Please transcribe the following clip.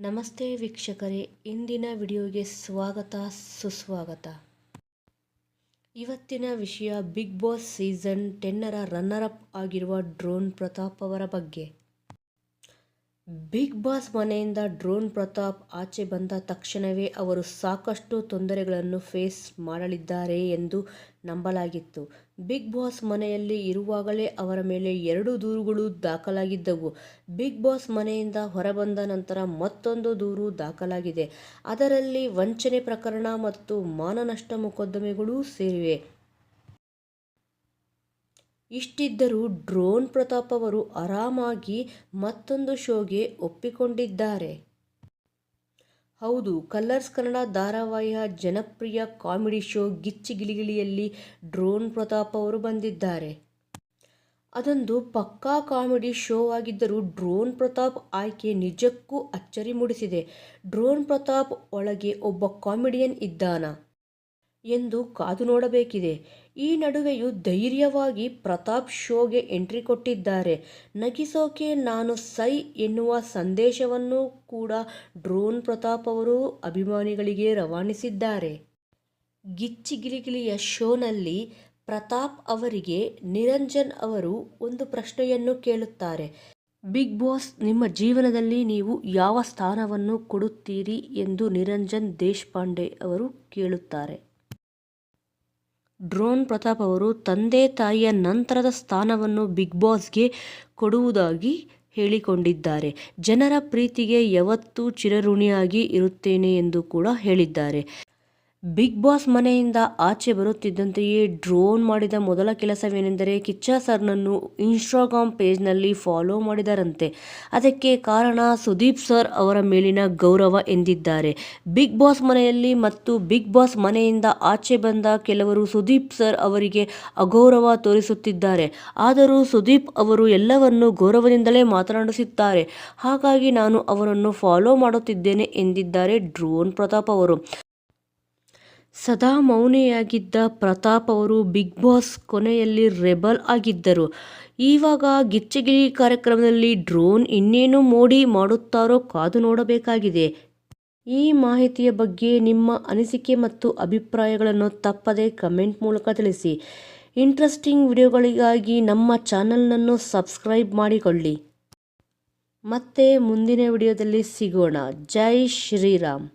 ನಮಸ್ತೆ ವೀಕ್ಷಕರೇ, ಇಂದಿನ ವಿಡಿಯೋಗೆ ಸ್ವಾಗತ, ಸುಸ್ವಾಗತ. ಇವತ್ತಿನ ವಿಷಯ ಬಿಗ್ ಬಾಸ್ ಸೀಸನ್ ಟೆನ್ನರ ರನ್ನರ್ ಅಪ್ ಆಗಿರುವ ಡ್ರೋನ್ ಪ್ರತಾಪ್ ಅವರ ಬಗ್ಗೆ. ಬಿಗ್ ಬಾಸ್ ಮನೆಯಿಂದ ಡ್ರೋನ್ ಪ್ರತಾಪ್ ಆಚೆ ಬಂದ ತಕ್ಷಣವೇ ಅವರು ಸಾಕಷ್ಟು ತೊಂದರೆಗಳನ್ನು ಫೇಸ್ ಮಾಡಲಿದ್ದಾರೆ ಎಂದು ನಂಬಲಾಗಿತ್ತು. ಬಿಗ್ ಬಾಸ್ ಮನೆಯಲ್ಲಿ ಇರುವಾಗಲೇ ಅವರ ಮೇಲೆ ಎರಡು ದೂರುಗಳು ದಾಖಲಾಗಿದ್ದವು. ಬಿಗ್ ಬಾಸ್ ಮನೆಯಿಂದ ಹೊರಬಂದ ನಂತರ ಮತ್ತೊಂದು ದೂರು ದಾಖಲಾಗಿದೆ. ಅದರಲ್ಲಿ ವಂಚನೆ ಪ್ರಕರಣ ಮತ್ತು ಮಾನನಷ್ಟ ಮೊಕದ್ದಮೆಗಳೂ ಸೇರಿವೆ. ಇಷ್ಟಿದ್ದರೂ ಡ್ರೋನ್ ಪ್ರತಾಪ್ ಅವರು ಆರಾಮಾಗಿ ಮತ್ತೊಂದು ಶೋಗೆ ಒಪ್ಪಿಕೊಂಡಿದ್ದಾರೆ. ಹೌದು, ಕಲರ್ಸ್ ಕನ್ನಡ ಧಾರಾವಾಹಿಯ ಜನಪ್ರಿಯ ಕಾಮಿಡಿ ಶೋ ಗಿಚ್ಚಿ ಗಿಳಿಗಿಳಿಯಲ್ಲಿ ಡ್ರೋನ್ ಪ್ರತಾಪ್ ಅವರು ಬಂದಿದ್ದಾರೆ. ಅದೊಂದು ಪಕ್ಕಾ ಕಾಮಿಡಿ ಶೋ ಆಗಿದ್ದರೂ ಡ್ರೋನ್ ಪ್ರತಾಪ್ ಆಯ್ಕೆ ನಿಜಕ್ಕೂ ಅಚ್ಚರಿ ಮೂಡಿಸಿದೆ. ಡ್ರೋನ್ ಪ್ರತಾಪ್ ಒಳಗೆ ಒಬ್ಬ ಕಾಮಿಡಿಯನ್ ಇದ್ದಾನ? ಎಂದು ಕಾದು ನೋಡಬೇಕಿದೆ. ಈ ನಡುವೆಯೂ ಧೈರ್ಯವಾಗಿ ಪ್ರತಾಪ್ ಶೋಗೆ ಎಂಟ್ರಿ ಕೊಟ್ಟಿದ್ದಾರೆ. ನಗಿಸೋಕೆ ನಾನು ಸೈ ಎನ್ನುವ ಸಂದೇಶವನ್ನು ಕೂಡ ಡ್ರೋನ್ ಪ್ರತಾಪ್ ಅವರು ಅಭಿಮಾನಿಗಳಿಗೆ ರವಾನಿಸಿದ್ದಾರೆ. ಗಿಚ್ಚಿ ಗಿಲಿಗಿಲಿಯ ಶೋನಲ್ಲಿ ಪ್ರತಾಪ್ ಅವರಿಗೆ ನಿರಂಜನ್ ಅವರು ಒಂದು ಪ್ರಶ್ನೆಯನ್ನು ಕೇಳುತ್ತಾರೆ. ಬಿಗ್ ಬಾಸ್, ನಿಮ್ಮ ಜೀವನದಲ್ಲಿ ನೀವು ಯಾವ ಸ್ಥಾನವನ್ನು ಕೊಡುತ್ತೀರಿ? ಎಂದು ನಿರಂಜನ್ ದೇಶಪಾಂಡೆ ಅವರು ಕೇಳುತ್ತಾರೆ. ಡ್ರೋನ್ ಪ್ರತಾಪ್ ಅವರು ತಂದೆ ತಾಯಿಯ ನಂತರದ ಸ್ಥಾನವನ್ನು ಬಿಗ್ ಬಾಸ್ಗೆ ಕೊಡುವುದಾಗಿ ಹೇಳಿಕೊಂಡಿದ್ದಾರೆ. ಜನರ ಪ್ರೀತಿಗೆ ಯಾವತ್ತೂ ಚಿರಋಣಿಯಾಗಿ ಇರುತ್ತೇನೆ ಎಂದು ಕೂಡ ಹೇಳಿದ್ದಾರೆ. ಬಿಗ್ ಬಾಸ್ ಮನೆಯಿಂದ ಆಚೆ ಬರುತ್ತಿದ್ದಂತೆಯೇ ಡ್ರೋನ್ ಮಾಡಿದ ಮೊದಲ ಕೆಲಸವೇನೆಂದರೆ ಕಿಚ್ಚ ಸರ್ನನ್ನು ಇನ್ಸ್ಟಾಗ್ರಾಮ್ ಪೇಜ್ನಲ್ಲಿ ಫಾಲೋ ಮಾಡಿದರಂತೆ. ಅದಕ್ಕೆ ಕಾರಣ ಸುದೀಪ್ ಸರ್ ಅವರ ಮೇಲಿನ ಗೌರವ ಎಂದಿದ್ದಾರೆ. ಬಿಗ್ ಬಾಸ್ ಮನೆಯಲ್ಲಿ ಮತ್ತು ಬಿಗ್ ಬಾಸ್ ಮನೆಯಿಂದ ಆಚೆ ಬಂದ ಕೆಲವರು ಸುದೀಪ್ ಸರ್ ಅವರಿಗೆ ಅಗೌರವ ತೋರಿಸುತ್ತಿದ್ದಾರೆ. ಆದರೂ ಸುದೀಪ್ ಅವರು ಎಲ್ಲವನ್ನು ಗೌರವದಿಂದಲೇ ಮಾತನಾಡಿಸುತ್ತಾರೆ. ಹಾಗಾಗಿ ನಾನು ಅವರನ್ನು ಫಾಲೋ ಮಾಡುತ್ತಿದ್ದೇನೆ ಎಂದಿದ್ದಾರೆ ಡ್ರೋನ್ ಪ್ರತಾಪ್ ಅವರು. ಸದಾ ಮೌನಿಯಾಗಿದ್ದ ಪ್ರತಾಪ್ ಅವರು ಬಿಗ್ ಬಾಸ್ ಕೊನೆಯಲ್ಲಿ ರೆಬಲ್ ಆಗಿದ್ದರು. ಇವಾಗ ಗಿಚ್ಚಗಿಲಿ ಕಾರ್ಯಕ್ರಮದಲ್ಲಿ ಡ್ರೋನ್ ಇನ್ನೇನು ಮೋಡಿ ಮಾಡುತ್ತಾರೋ ಕಾದು ನೋಡಬೇಕಾಗಿದೆ. ಈ ಮಾಹಿತಿಯ ಬಗ್ಗೆ ನಿಮ್ಮ ಅನಿಸಿಕೆ ಮತ್ತು ಅಭಿಪ್ರಾಯಗಳನ್ನು ತಪ್ಪದೇ ಕಮೆಂಟ್ ಮೂಲಕ ತಿಳಿಸಿ. ಇಂಟ್ರೆಸ್ಟಿಂಗ್ ವಿಡಿಯೋಗಳಿಗಾಗಿ ನಮ್ಮ ಚಾನಲ್ನನ್ನು ಸಬ್ಸ್ಕ್ರೈಬ್ ಮಾಡಿಕೊಳ್ಳಿ. ಮತ್ತೆ ಮುಂದಿನ ವಿಡಿಯೋದಲ್ಲಿ ಸಿಗೋಣ. ಜೈ ಶ್ರೀರಾಮ್.